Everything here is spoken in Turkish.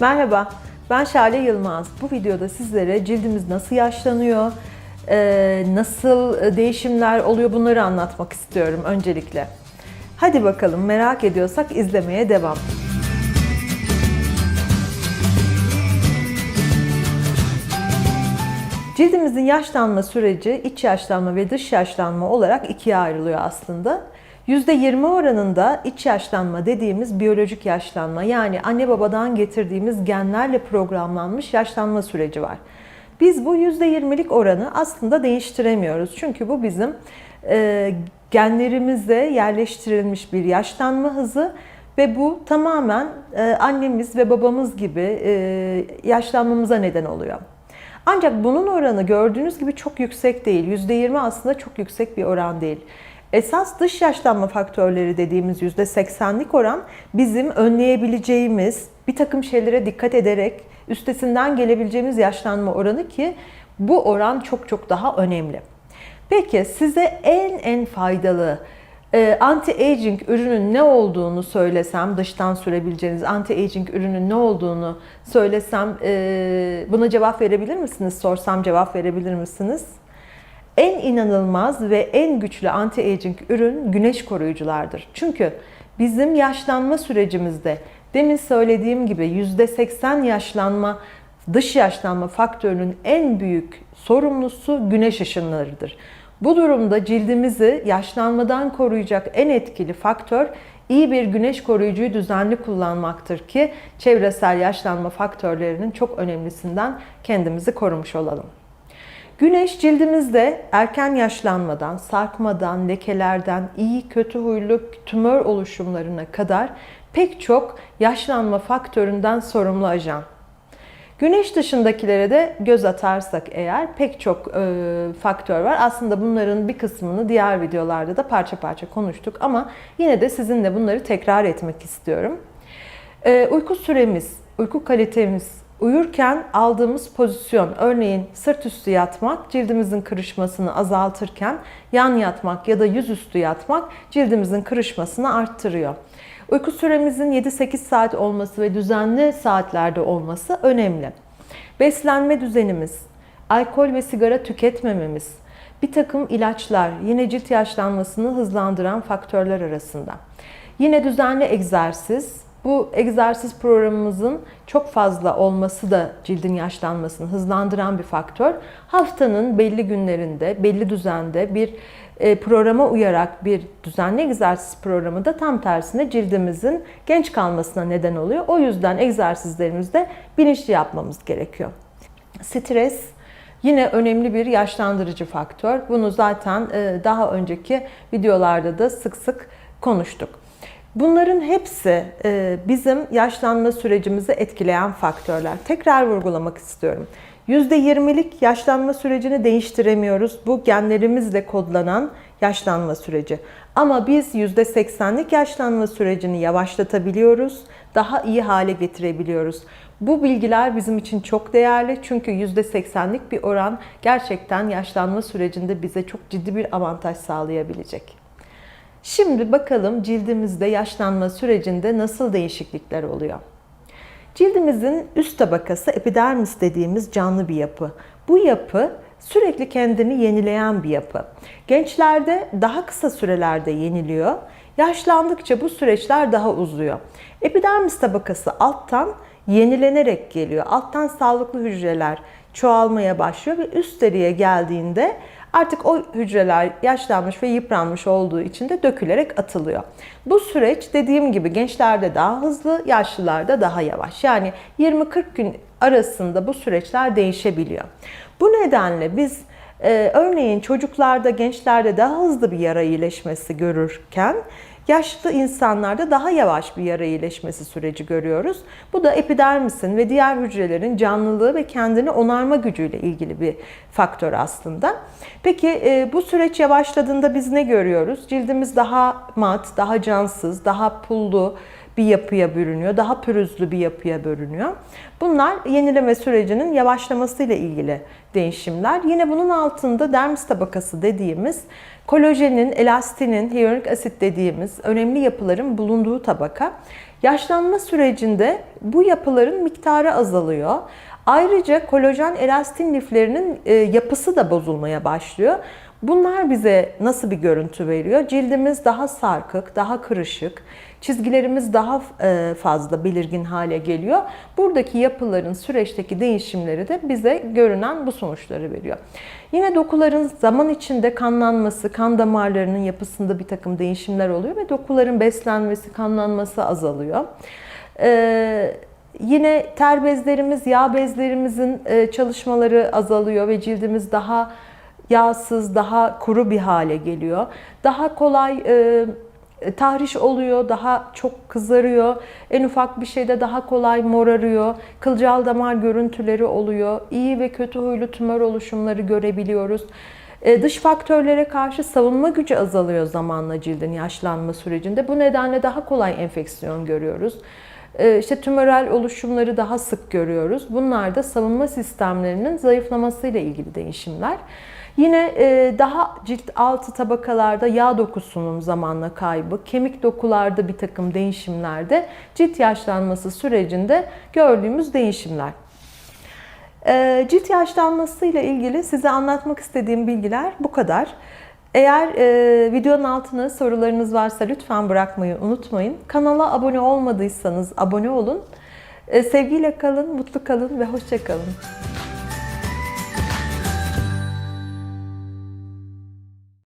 Merhaba, ben Şale Yılmaz. Bu videoda sizlere cildimiz nasıl yaşlanıyor, e, nasıl değişimler oluyor bunları anlatmak istiyorum öncelikle. Hadi bakalım merak ediyorsak izlemeye devam. Cildimizin yaşlanma süreci iç yaşlanma ve dış yaşlanma olarak ikiye ayrılıyor aslında. %20 oranında iç yaşlanma dediğimiz biyolojik yaşlanma yani anne babadan getirdiğimiz genlerle programlanmış yaşlanma süreci var. Biz bu %20'lik oranı aslında değiştiremiyoruz. Çünkü bu bizim e, genlerimize yerleştirilmiş bir yaşlanma hızı ve bu tamamen e, annemiz ve babamız gibi e, yaşlanmamıza neden oluyor. Ancak bunun oranı gördüğünüz gibi çok yüksek değil. %20 aslında çok yüksek bir oran değil. Esas dış yaşlanma faktörleri dediğimiz %80'lik oran bizim önleyebileceğimiz bir takım şeylere dikkat ederek üstesinden gelebileceğimiz yaşlanma oranı ki bu oran çok çok daha önemli. Peki size en en faydalı e, anti-aging ürünün ne olduğunu söylesem, dıştan sürebileceğiniz anti-aging ürünün ne olduğunu söylesem e, buna cevap verebilir misiniz? Sorsam cevap verebilir misiniz? En inanılmaz ve en güçlü anti-aging ürün güneş koruyuculardır. Çünkü bizim yaşlanma sürecimizde demin söylediğim gibi %80 yaşlanma dış yaşlanma faktörünün en büyük sorumlusu güneş ışınlarıdır. Bu durumda cildimizi yaşlanmadan koruyacak en etkili faktör iyi bir güneş koruyucuyu düzenli kullanmaktır ki çevresel yaşlanma faktörlerinin çok önemlisinden kendimizi korumuş olalım. Güneş cildimizde erken yaşlanmadan, sarkmadan, lekelerden, iyi kötü huylu tümör oluşumlarına kadar pek çok yaşlanma faktöründen sorumlu ajan. Güneş dışındakilere de göz atarsak eğer pek çok e, faktör var. Aslında bunların bir kısmını diğer videolarda da parça parça konuştuk ama yine de sizinle bunları tekrar etmek istiyorum. E, uyku süremiz, uyku kalitemiz, uyurken aldığımız pozisyon, örneğin sırt üstü yatmak cildimizin kırışmasını azaltırken yan yatmak ya da yüzüstü yatmak cildimizin kırışmasını arttırıyor. Uyku süremizin 7-8 saat olması ve düzenli saatlerde olması önemli. Beslenme düzenimiz, alkol ve sigara tüketmememiz, bir takım ilaçlar yine cilt yaşlanmasını hızlandıran faktörler arasında. Yine düzenli egzersiz, bu egzersiz programımızın çok fazla olması da cildin yaşlanmasını hızlandıran bir faktör. Haftanın belli günlerinde, belli düzende bir e, programa uyarak bir düzenli egzersiz programı da tam tersine cildimizin genç kalmasına neden oluyor. O yüzden egzersizlerimizde bilinçli yapmamız gerekiyor. Stres yine önemli bir yaşlandırıcı faktör. Bunu zaten e, daha önceki videolarda da sık sık konuştuk. Bunların hepsi e, bizim yaşlanma sürecimizi etkileyen faktörler. Tekrar vurgulamak istiyorum. %20'lik yaşlanma sürecini değiştiremiyoruz. Bu genlerimizle kodlanan yaşlanma süreci. Ama biz %80'lik yaşlanma sürecini yavaşlatabiliyoruz. Daha iyi hale getirebiliyoruz. Bu bilgiler bizim için çok değerli çünkü %80'lik bir oran gerçekten yaşlanma sürecinde bize çok ciddi bir avantaj sağlayabilecek. Şimdi bakalım cildimizde yaşlanma sürecinde nasıl değişiklikler oluyor? Cildimizin üst tabakası epidermis dediğimiz canlı bir yapı. Bu yapı sürekli kendini yenileyen bir yapı. Gençlerde daha kısa sürelerde yeniliyor. Yaşlandıkça bu süreçler daha uzuyor. Epidermis tabakası alttan yenilenerek geliyor. Alttan sağlıklı hücreler çoğalmaya başlıyor ve üst deriye geldiğinde artık o hücreler yaşlanmış ve yıpranmış olduğu için de dökülerek atılıyor. Bu süreç dediğim gibi gençlerde daha hızlı, yaşlılarda daha yavaş. Yani 20-40 gün arasında bu süreçler değişebiliyor. Bu nedenle biz e, örneğin çocuklarda, gençlerde daha hızlı bir yara iyileşmesi görürken yaşlı insanlarda daha yavaş bir yara iyileşmesi süreci görüyoruz. Bu da epidermisin ve diğer hücrelerin canlılığı ve kendini onarma gücüyle ilgili bir faktör aslında. Peki e, bu süreç yavaşladığında biz ne görüyoruz? Cildimiz daha mat, daha cansız, daha pullu, bir yapıya bürünüyor. Daha pürüzlü bir yapıya bürünüyor. Bunlar yenileme sürecinin yavaşlamasıyla ilgili değişimler. Yine bunun altında dermis tabakası dediğimiz kolajenin, elastinin, hyaluronik asit dediğimiz önemli yapıların bulunduğu tabaka. Yaşlanma sürecinde bu yapıların miktarı azalıyor. Ayrıca kolajen elastin liflerinin e, yapısı da bozulmaya başlıyor. Bunlar bize nasıl bir görüntü veriyor? Cildimiz daha sarkık, daha kırışık, çizgilerimiz daha e, fazla belirgin hale geliyor. Buradaki yapıların süreçteki değişimleri de bize görünen bu sonuçları veriyor. Yine dokuların zaman içinde kanlanması, kan damarlarının yapısında bir takım değişimler oluyor ve dokuların beslenmesi, kanlanması azalıyor. Ee, Yine ter bezlerimiz, yağ bezlerimizin e, çalışmaları azalıyor ve cildimiz daha yağsız, daha kuru bir hale geliyor. Daha kolay e, tahriş oluyor, daha çok kızarıyor. En ufak bir şeyde daha kolay morarıyor. Kılcal damar görüntüleri oluyor. İyi ve kötü huylu tümör oluşumları görebiliyoruz. E, Dış faktörlere karşı savunma gücü azalıyor zamanla cildin yaşlanma sürecinde. Bu nedenle daha kolay enfeksiyon görüyoruz. E, İşte tümörel oluşumları daha sık görüyoruz. Bunlar da savunma sistemlerinin zayıflamasıyla ilgili değişimler. Yine e, daha cilt altı tabakalarda yağ dokusunun zamanla kaybı, kemik dokularda bir takım değişimlerde cilt yaşlanması sürecinde gördüğümüz değişimler. E, Cilt yaşlanması ile ilgili size anlatmak istediğim bilgiler bu kadar. Eğer e, videonun altına sorularınız varsa lütfen bırakmayı unutmayın. Kanala abone olmadıysanız abone olun. E, sevgiyle kalın, mutlu kalın ve hoşça kalın.